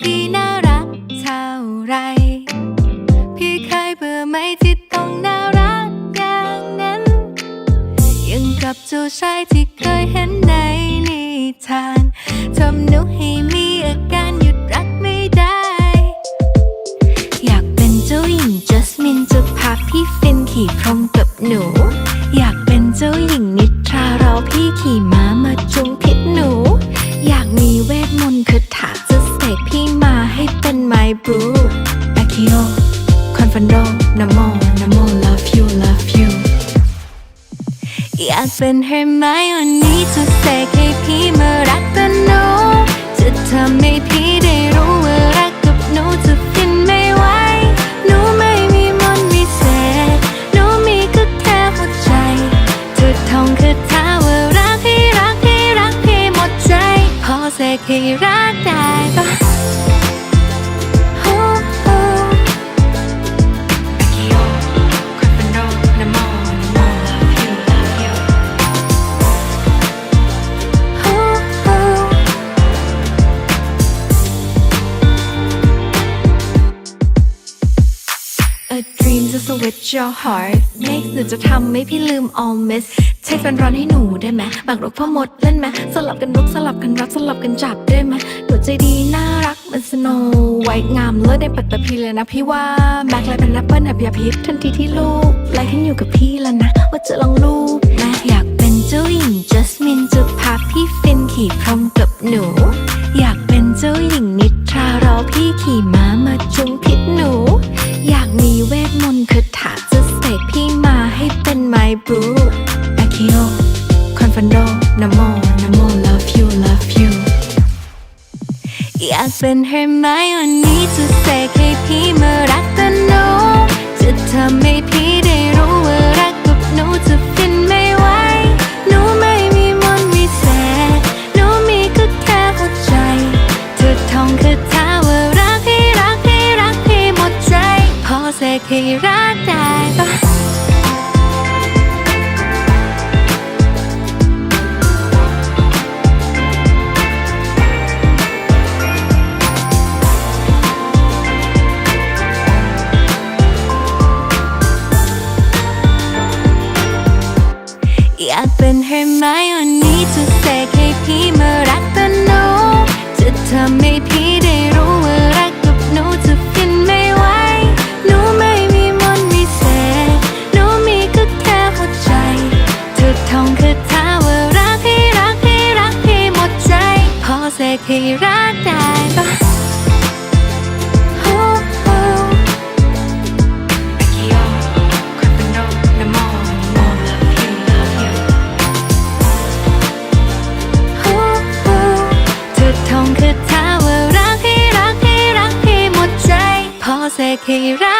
พี่น่ารักเท่าไร พี่เคยเบื่อไหมที่ต้องน่ารักอย่างนั้น ยังกับเจ้าชายที่เคยเห็นในนิทานทำหนูากเป็นเฮอร์ไมโอนี่จะเสกให้พี่มารักกันหนูจะทำให้พี่ได้รู้ว่ารักกับหนูจะฟินไม่ไหวหนูไม่มีมนต์วิเศษหนูมีก็แค่หัวใจจะท่องคาถาว่ารักให้รักให้รักให้หมดใจ พอเสกให้รักได้ป A dream to switch your heart Make หนูจะทำให้พี่ลืม all miss เช็คร้อนให้หนูได้ไหมบักรกพ่อมดเล่นไหมสลับกันรุกสลับกันรักสลับกันจับได้ไหมหนูใจดีน่ารักเหมือนสโนไวท์งามเลิศในปัตตภีเลยนะพี่ว่าแม็กลายเป็นแอปเปิลหับยาพิษทันทีที่ลูกไล่ขึ้นอยู่กับพี่แล้วนะ ว่าจะลองลูกแม่อยากเป็นเจ้าหญิงจัสมินจะพาพี่ฟินขี่พรมกับหนู อยากเป็นเจ้าหญิงนิทรารอพี่ขี่ม้า อยากเป็นเฮอร์ไมโอนี่จะเสกให้พี่มารักกันหนูจะทำให้พี่ได้รู้ว่ารักกับหนูจะฟินไม่ไหวหนูไม่มีมนต์วิเศษหนูมีก็แค่หัวใจเธอท่องคาถาว่ารักให้รักให้รักให้หมดใจ พอเสกให้รักได้ ปะอยากเป็นเฮอร์ไมโอนี่จะเสกให้พี่มารักกันหนูจะทำให้พี่ได้รู้ว่ารักกับหนูจะฟินไม่ไหวหนูไม่มีมนต์วิเศษหนูมีก็แค่หัวใจเธอท่องคาถาว่ารักให้รักให้รักให้หมดใจ พอเสกให้รัก รั